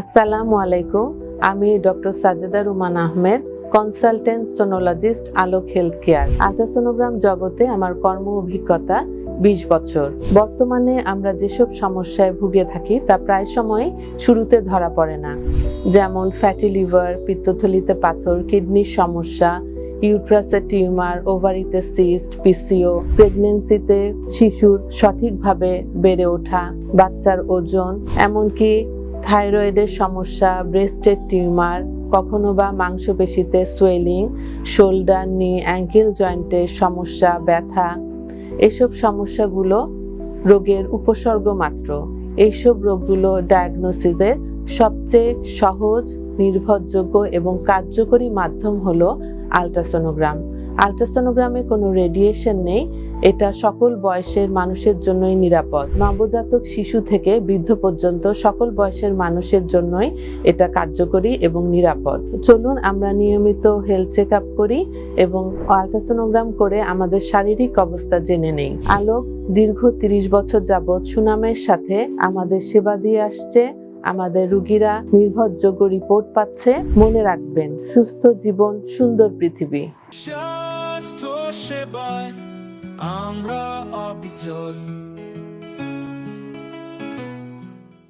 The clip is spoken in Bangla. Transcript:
আসসালামু আলাইকুম। আমি doctor Sajeda Ruman Ahmed, consultant sonologist, Alok health care ultrasonogram জগতে আমার কর্ম অভিজ্ঞতা বিশ বছর। বর্তমানে আমরা যেসব সমস্যায় ভুগে থাকি, তা প্রায় সময় শুরুতে ধরা পড়ে না। যেমন ফ্যাটি লিভার, পিত্তথলিতে পাথর, কিডনির সমস্যা, ইউট্রাসে টিউমার, ওভারিতে সিস্ট পিসিও, প্রেগনেন্সিতে শিশুর সঠিকভাবে বেড়ে ওঠা, বাচ্চার ওজন, এমনকি থাইরয়েডের সমস্যা ব্রেস্টের টিউমার কখনো বা মাংসপেশিতে সোয়েলিং শোল্ডার নি অ্যাঙ্কেল জয়েন্টের সমস্যা, ব্যথা। এসব সমস্যাগুলো রোগের উপসর্গ মাত্র। এইসব রোগগুলো ডায়াগনোসিসের সবচেয়ে সহজ, নির্ভরযোগ্য এবং কার্যকরী মাধ্যম হলো আলট্রাসোনোগ্রাম আলট্রাসোনোগ্রামে কোনো রেডিয়েশন নেই এটা সকল বয়সের মানুষের জন্যই নিরাপদ। নবজাতক শিশু থেকে বৃদ্ধ পর্যন্ত সকল বয়সের মানুষের জন্যই এটা কার্যকরী এবং নিরাপদ। চলুন আমরা নিয়মিত হেলথ চেক আপ করি এবং আলট্রাসোনোগ্রাম করে আমাদের শারীরিক অবস্থা জেনে নেই। আলোক দীর্ঘ তিরিশ বছর যাবৎ সুনামের সাথে আমাদের সেবা দিয়ে আসছে, আমাদের রুগীরা নির্ভরযোগ্য রিপোর্ট পাচ্ছে। মনে রাখবেন, সুস্থ জীবন, সুন্দর পৃথিবী। সেবায় আমরা অবিচল।